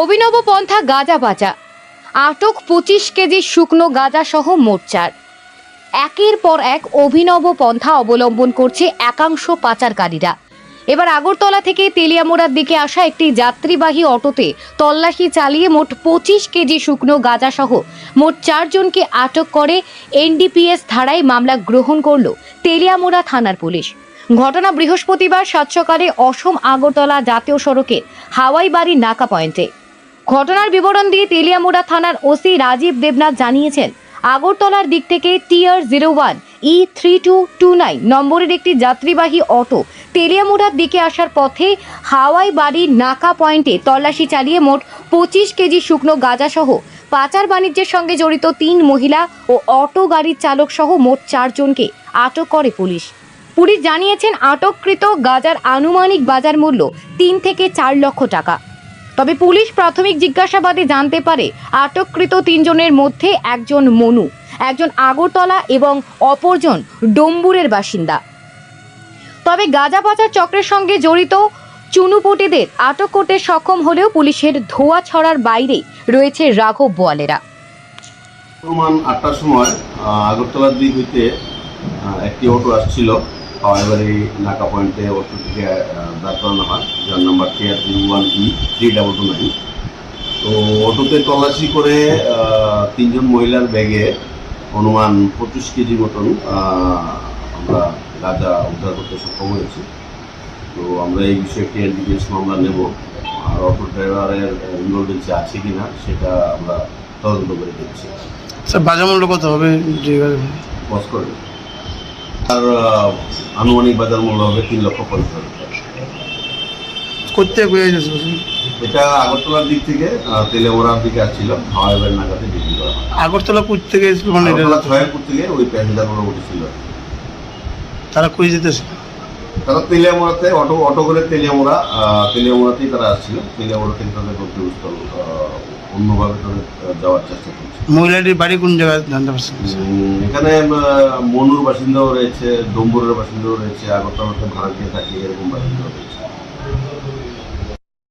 অভিনব পন্থা গাঁজা বাজা। আটক পঁচিশ কেজি শুকনো গাঁজা সহ মোট চার। একের পর এক অভিনব পন্থা অবলম্বন করছে একাংশ পাচারকারীরা। এবার আগরতলা থেকে তেলিয়ামোড়ার দিকে আসা একটি যাত্রীবাহী অটোতে তল্লাশি চালিয়ে মোট পঁচিশ কেজি শুকনো গাঁজা সহ মোট চারজনকে আটক করে এনডিপিএস ধারায় মামলা গ্রহণ করল তেলিয়ামোড়া থানার পুলিশ। ঘটনা বৃহস্পতিবার সাত অসম আগরতলা জাতীয় সড়কের হাওয়াই বাড়ির নাকা পয়েন্টে। ঘটনার বিবরণ দিয়ে তেলিয়ামুড়া থানার ওসি রাজীব দেবনাথ জানিয়েছেন, আগরতলার দিক থেকে TR zero one, E three two two nine নম্বরের একটি যাত্রীবাহী অটো তেলিয়ামুড়ার দিকে আসার পথে হাওয়াই বাড়ির নাকা পয়েন্টে তল্লাশি চালিয়ে মোট পঁচিশ কেজি শুকনো গাঁজাসহ পাচার বাণিজ্যের সঙ্গে জড়িত তিন মহিলা ও অটো গাড়ির চালক সহ মোট চারজনকে আটক করে পুলিশ। পুলিশ জানিয়েছেন, আটককৃত গাজার আনুমানিক বাজার মূল্য তিন থেকে চার লক্ষ টাকা। তবে পুলিশ প্রাথমিক জিজ্ঞাসাবাদে জানতে পারে, আটককৃত তিনজনের মধ্যে একজন মনু, একজন আগরতলা এবং অপরজন ডম্বুরের বাসিন্দা। তবে গাঁজা পাচার চক্রের সঙ্গে জড়িত চুনুপুটিদের আটক করতে সক্ষম হলেও পুলিশের ধোয়া ছড়ার বাইরে রয়েছে রাঘব বোয়ালেরা। আটটার সময় আগরতলার দিক হইতে একটি অটো আসছিল। হাওয়াইবাড়ি নাকা পয়েন্টে অটোটিকে আহ, দাঁড় করানো হয়। যার number care three one E three double two nine তো অটোতে তল্লাশি করে তিনজন মহিলার ব্যাগে অনুমান পঁচিশ কেজি মতন আমরা গাঁজা উদ্ধার করতে সক্ষম হয়েছি। তো আমরা এই বিষয়ে একটি এনডিপিএস মামলা নেব। আর অটো ড্রাইভারের ইনভলভেন্সি আছে কি না সেটা আমরা তদন্ত করে দেখছি। স্যার বাজার মূল্য কত হবে? যে গাড়ি- বস আহ, আনুমানিক বাজার মূল্য হবে তিন লক্ষ পঞ্চাশ। করতে এটা আগরতলার দিক থেকে তেলেমোড়ার দিকে আসছিল হাওয়াইবার নাগাতে বিক্রি করা আগরতলা কুচ থেকে মানে আগরতলা ছয়ারপুর থেকে ওই প্যাসেঞ্জারগুলো উঠেছিল। তারা কই যেতেছে? তারা তেলিয়ামোড়াতে অটো অটো করে তেলিয়ামোড়া তেলিয়ামোড়াতেই তারা আসছিল। তেলিয়ামোড়া থেকে তাদের গন্তব্যস্থল অন্যভাবে তাদের যাওয়ার চেষ্টা করছে মহিলাটির বাড়ি কোন জায়গায় জানতে পারছেন? এখানে মনুর বাসিন্দাও রয়েছে ডম্বুরের বাসিন্দাও রয়েছে আগরতলাতে ভাড়া দিয়ে থাকে এরকম বাসিন্দাও রয়েছে।